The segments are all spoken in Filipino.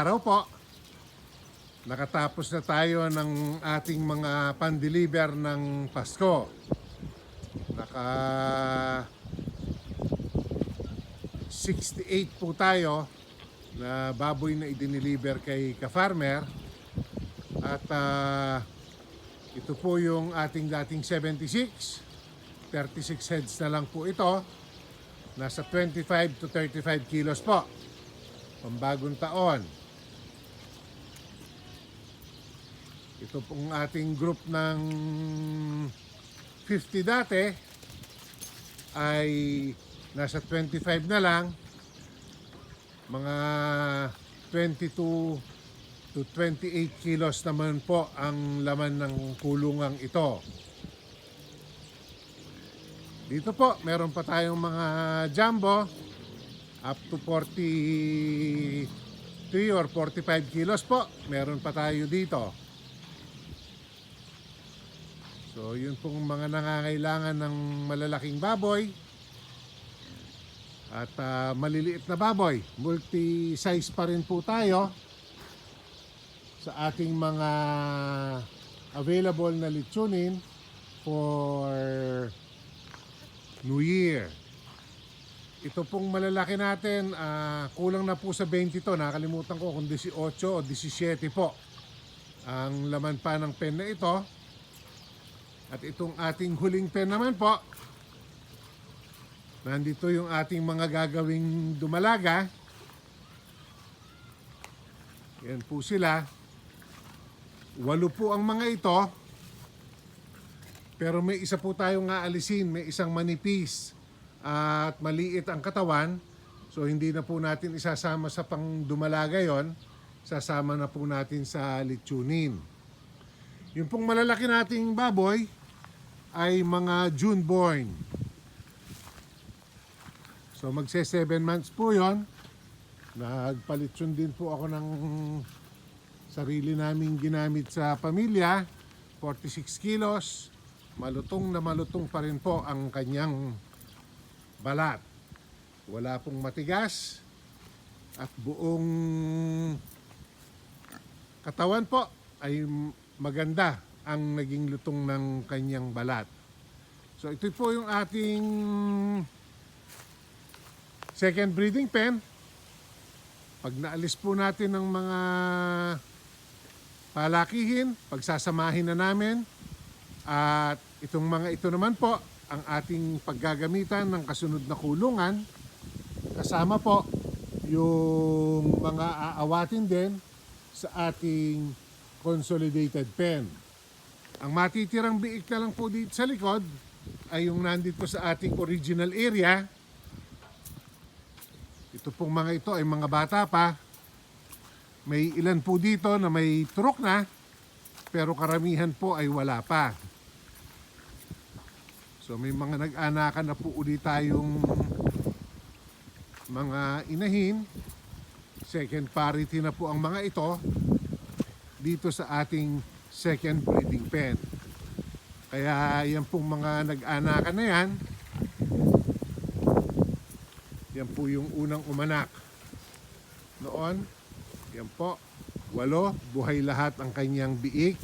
araw po. Nakatapos na tayo ng ating mga pan-deliver ng Pasko. Naka 68 po tayo na baboy na idiniliver kay ka-farmer. At ah, ito po yung ating dating 76. 36 heads na lang po ito. Nasa 25 to 35 kilos po. Pambagong taon. Ito pong ating group ng 50 dati ay nasa 25 na lang. Mga 22 to 28 kilos naman po ang laman ng kulungang ito. Dito po, meron pa tayong mga jumbo up to 43 or 45 kilos po. Meron pa tayo dito. So, yun pong mga nangangailangan ng malalaking baboy at ah, maliliit na baboy. Multi-size pa rin po tayo sa ating mga available na litsunin for New Year. Ito pong malalaki natin, ah, kulang na po sa 20 to. Nakalimutan ko kung 18 o 17 po. Ang laman pa ng pen na ito. At itong ating huling pen naman po. Nandito yung ating mga gagawing dumalaga. Yan po sila. Walo po ang mga ito. Pero may isa po tayong aalisin, may isang manipis at maliit ang katawan. So hindi na po natin isasama sa pang dumalaga yon. Sasama na po natin sa litsunin. Yung pong malalaki nating baboy ay mga June born. So magse 7 months po yon. Nagpalitsun din po ako ng sarili naming ginamit sa pamilya. 46 kilos. Malutong na malutong pa rin po ang kanyang balat. Wala pong matigas at buong katawan po ay maganda ang naging lutong ng kanyang balat. So ito po yung ating second breeding pen. Pag naalis po natin ng mga palakihin, pagsasamahin na namin at itong mga ito naman po ang ating paggagamitan ng kasunod na kulungan. Kasama po yung mga aawatin din sa ating consolidated pen. Ang matitirang biik na lang po dito sa likod ay yung nandito sa ating original area. Ito pong mga ito ay mga bata pa. May ilan po dito na may turok na pero karamihan po ay wala pa. So may mga nag-anakan na po ulit tayong mga inahin. Second parity na po ang mga ito dito sa ating second breeding pen. Kaya yan pong mga nag-anakan na yan. Yan po yung unang umanak. Noon, yan po, walo, buhay lahat ang kanyang biik.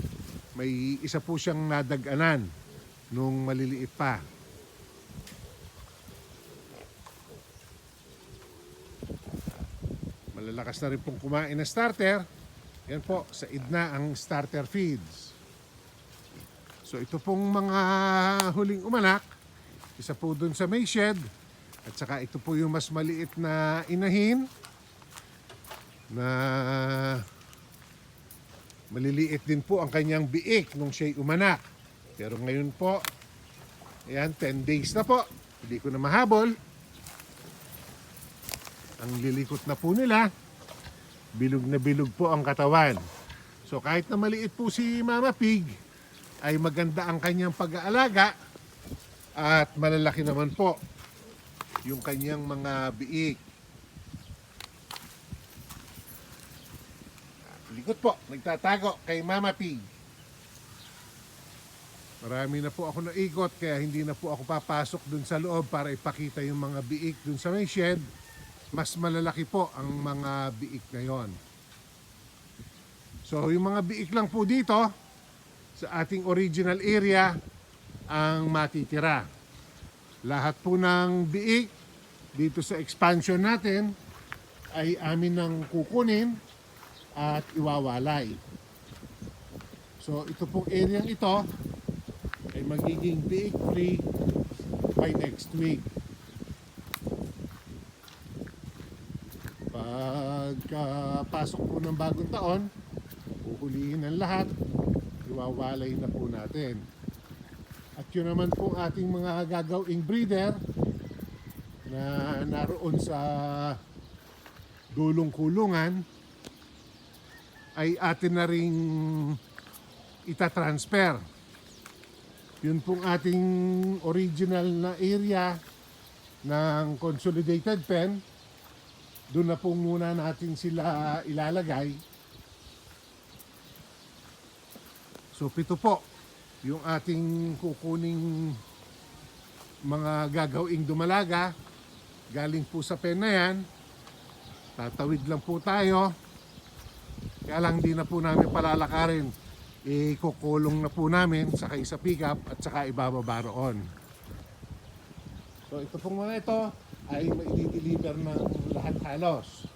May isa po siyang nadaganan nung maliliit pa. Malalakas na rin pong kumain na starter. Yan po, sa idna ang starter feeds. So ito pong mga huling umanak, isa po dun sa may shed, at saka ito po yung mas maliit na inahin na maliliit din po ang kanyang biik nung siya'y umanak. Pero ngayon po, ayan, 10 days na po. Hindi ko na mahabol. Ang lilikot na po nila. Bilog na bilog po ang katawan. So kahit na maliit po si Mama Pig, ay maganda ang kanyang pag-aalaga at malalaki naman po yung kanyang mga biik. Likot po, nagtatago kay Mama Pig. Marami na po ako naikot kaya hindi na po ako papasok dun sa loob para ipakita yung mga biik dun sa may shed. Mas malalaki po ang mga biik na yon. So yung mga biik lang po dito sa ating original area ang matitira. Lahat po ng biik dito sa expansion natin ay amin nang kukunin at iwawalay. So ito pong area ito ay magiging biik free by next week. Pagkapasok po ng bagong taon, uhulihin ang lahat, iwawalay na po natin. At yun naman po ating mga gagawing breeder na naroon sa dulong kulungan ay atin na ring itatransfer. Yun pong ating original na area ng consolidated pen. Doon na po muna natin sila ilalagay. So pito po yung ating kukuning mga gagawing dumalaga galing po sa pen na yan. Tatawid lang po tayo. Kaya lang di na po namin palalakarin. Ikukulong na po namin sakay sa pickup at saka ibababa roon. So ito pong mga ito ay maidideliver ng lahat halos.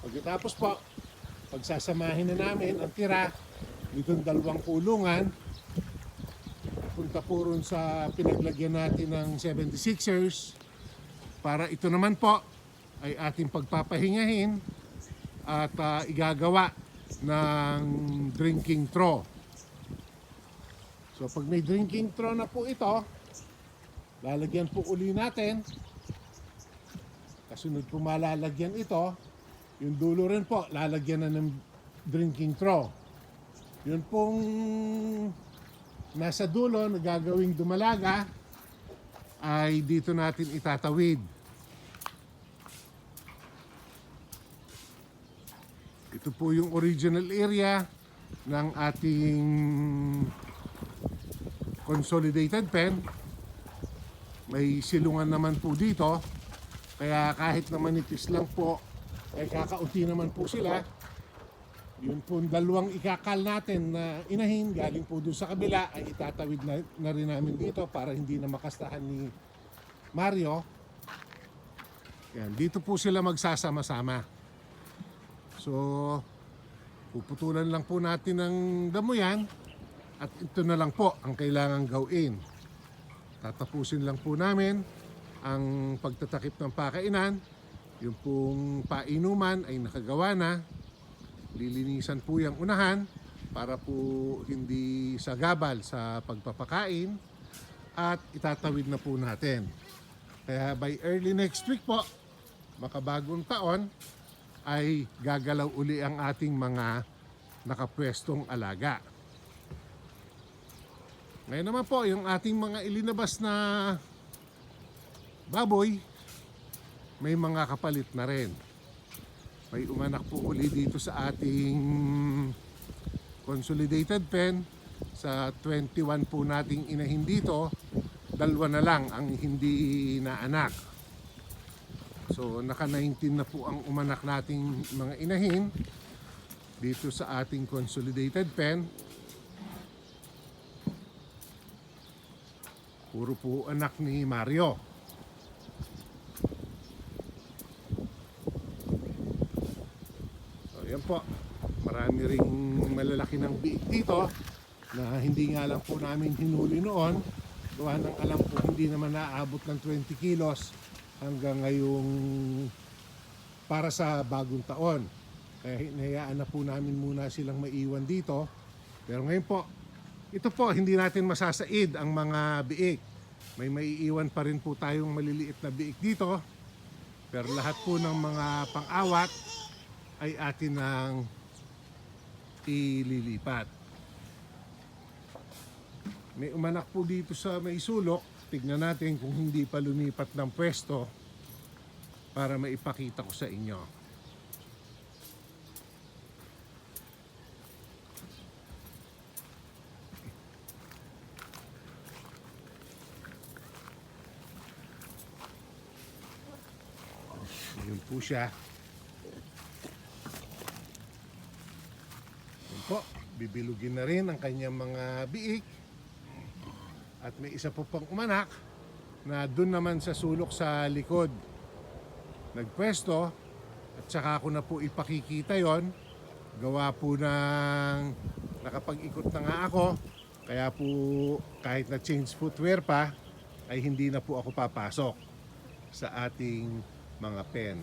Pagkatapos po, pagsasamahin na namin ang tira nitong dalawang kulungan punta po ron sa pinaglagyan natin ng 76ers para ito naman po ay ating pagpapahingahin at ah, igagawa ng drinking straw. So pag may drinking straw na po ito, lalagyan po uli natin. Kasunod po malalagyan ito, yung dulo rin po, lalagyan na ng drinking straw. Yun pong nasa dulo na gagawing dumalaga ay dito natin itatawid. Ito po yung original area ng ating consolidated pen. May silungan naman po dito. Kaya kahit na manipis lang po, ay kakaunti naman po sila. Yun po dalawang ikakal natin na inahin galing po doon sa kabila ay itatawid na, na rin namin dito para hindi na makastahan ni Mario. Yan, dito po sila magsasama-sama. So, puputulan lang po natin ng damo yan at ito na lang po ang kailangan gawin. Tatapusin lang po namin ang pagtatakip ng pakainan. Yung pong painuman ay nakagawa na. Lilinisan po yung unahan para po hindi sagabal sa pagpapakain at itatawid na po natin. Kaya by early next week po, makabagong taon, ay gagalaw uli ang ating mga nakapwestong alaga. Ngayon naman po, yung ating mga ilinabas na baboy, may mga kapalit na rin. May umanak po uli dito sa ating consolidated pen. Sa 21 po nating inahin dito, dalawa na lang ang hindi naanak. So naka 19 na po ang umanak nating mga inahin dito sa ating consolidated pen. Puro po anak ni Mario. So yan po. Marami ring malalaki ng biik dito na hindi nga lang po namin hinuli noon. Gawa ng alam po hindi naman naabot ng 20 kilos hanggang ngayong para sa bagong taon. Kaya hinayaan na po namin muna silang maiwan dito. Pero ngayon po, ito po, hindi natin masasaid ang mga biik. May maiiwan pa rin po tayong maliliit na biik dito. Pero lahat po ng mga pang-awat ay atin ang ililipat. May umanak po dito sa may sulok. Tignan natin kung hindi pa lumipat ng pwesto para maipakita ko sa inyo. Yun po siya. Po, bibilugin na rin ang kanyang mga biik. At may isa po pang umanak na doon naman sa sulok sa likod nagpwesto at saka ako na po ipakikita yon gawa po ng nakapag-ikot na nga ako kaya po kahit na change footwear pa ay hindi na po ako papasok sa ating mga pen.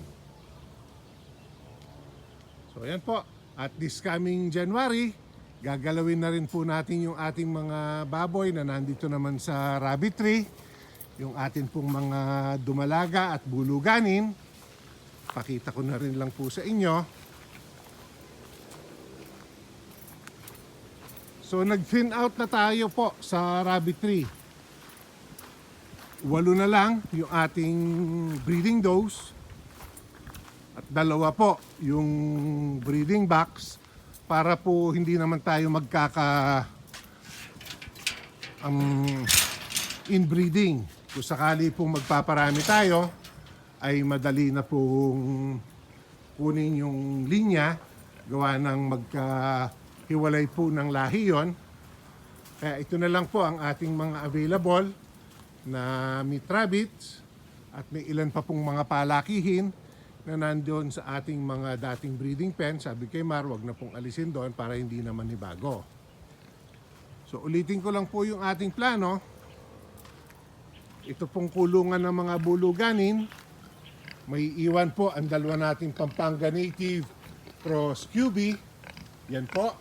So yan po. At this coming January, gagalawin na rin po natin yung ating mga baboy na nandito naman sa rabbit tree. Yung atin pong mga dumalaga at buluganin. Pakita ko na rin lang po sa inyo. So nag-thin out na tayo po sa rabbit tree. Walo na lang yung ating breeding dose at dalawa po yung breeding box para po hindi naman tayo magkaka um, inbreeding. Kung sakali pong magpaparami tayo, ay madali na pong kunin yung linya gawa ng magkahiwalay po ng lahi yon. Kaya ito na lang po ang ating mga available na meat rabbits at may ilan pa pong mga palakihin na nandoon sa ating mga dating breeding pen. Sabi kay Mar, wag na pong alisin doon para hindi naman ni. So ulitin ko lang po yung ating plano. Ito pong kulungan ng mga buluganin. May iwan po ang dalawa nating Pampanga Native Cross QB. Yan po.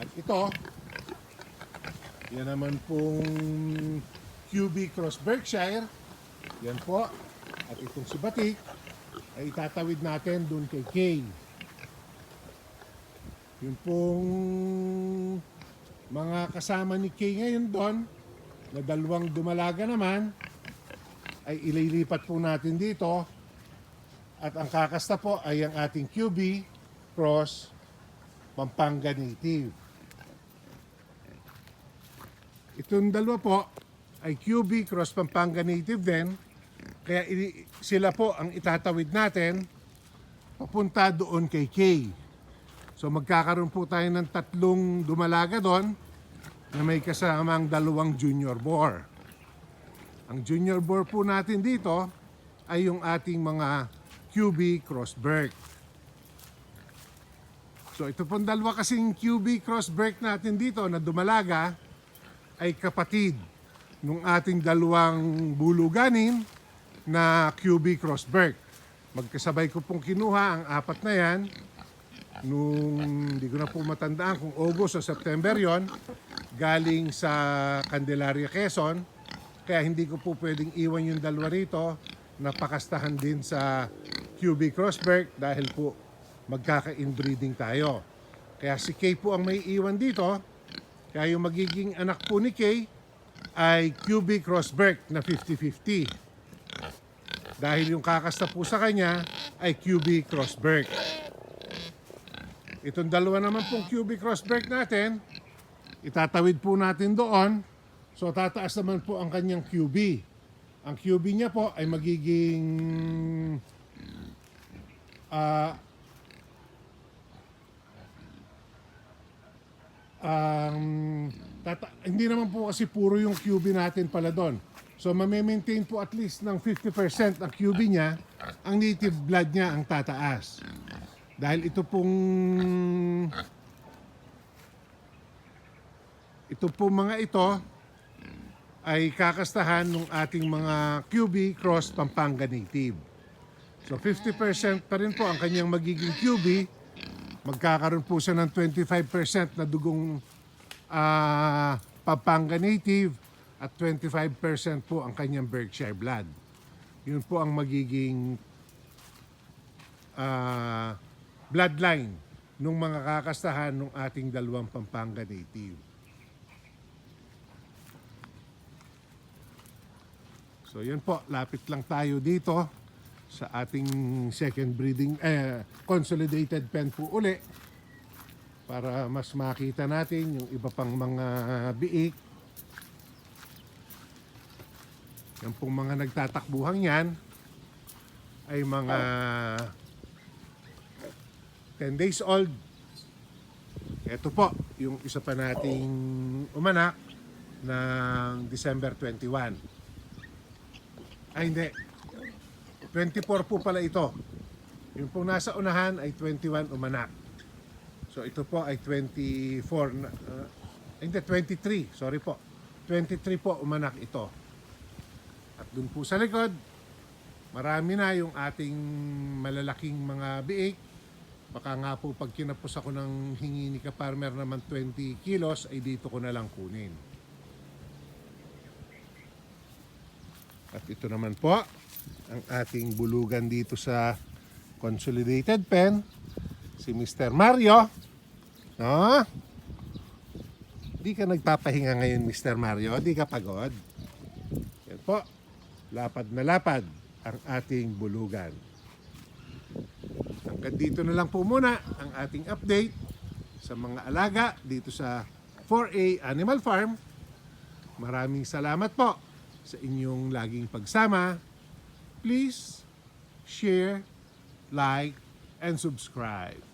At ito, yan naman pong QB Cross Berkshire. Yan po. At itong si Batik ay itatawid natin doon kay Kay. Yung pong mga kasama ni Kay ngayon doon, na dalawang dumalaga naman, ay ililipat po natin dito. At ang kakasta po ay ang ating QB Cross Pampanga Native. Itong dalawa po ay QB Cross Pampanga Native din. Kaya sila po ang itatawid natin papunta doon kay Kay. So magkakaroon po tayo ng tatlong dumalaga doon na may kasamang dalawang junior boar. Ang junior boar po natin dito ay yung ating mga QB Crossberg. So ito pong dalawa kasing QB Crossberg natin dito na dumalaga ay kapatid nung ating dalawang buluganin na QB Crossberg. Magkasabay ko pong kinuha ang apat na yan nung hindi ko na po matandaan kung August o September yon galing sa Candelaria, Quezon. Kaya hindi ko po pwedeng iwan yung dalawa rito na pakastahan din sa QB Crossberg dahil po magkaka-inbreeding tayo. Kaya si Kay po ang may iwan dito. Kaya yung magiging anak po ni Kay ay QB Crossberg na 50-50. Dahil yung kakasta po sa kanya ay QB Crossberg. Itong dalawa naman pong QB Crossberg natin, itatawid po natin doon. So tataas naman po ang kanyang QB. Ang QB niya po ay magiging ah um, tata- hindi naman po kasi puro yung QB natin pala doon. So mame-maintain po at least ng 50% ang QB niya, ang native blood niya ang tataas. Dahil ito pong ito po mga ito ay kakastahan ng ating mga QB Cross Pampanga Native. So 50% pa rin po ang kanyang magiging QB. Magkakaroon po siya ng 25% na dugong ah, Pampanga Native at 25% po ang kanyang Berkshire blood. Yun po ang magiging ah, bloodline ng mga kakastahan ng ating dalawang Pampanga Native. So yan po, lapit lang tayo dito sa ating second breeding, eh, consolidated pen po uli para mas makita natin yung iba pang mga biik. Yan pong mga nagtatakbuhan yan ay mga 10 days old Ito po, yung isa pa nating umanak ng December 21. Ay hindi. 24 po pala ito. Yung pong nasa unahan ay 21 umanak. So ito po ay 24 na, uh, hindi 23, sorry po. 23 po umanak ito. At dun po sa likod, marami na yung ating malalaking mga biik. Baka nga po pag kinapos ako ng hingi ni ka-farmer naman 20 kilos, ay dito ko na lang kunin. At ito naman po, ang ating bulugan dito sa Consolidated Pen, si Mr. Mario. No? Di ka nagpapahinga ngayon, Mr. Mario. Di ka pagod. Yan po. Lapad na lapad ang ating bulugan. Hanggang dito na lang po muna ang ating update sa mga alaga dito sa 4A Animal Farm. Maraming salamat po sa inyong laging pagsama. Please share, like, and subscribe.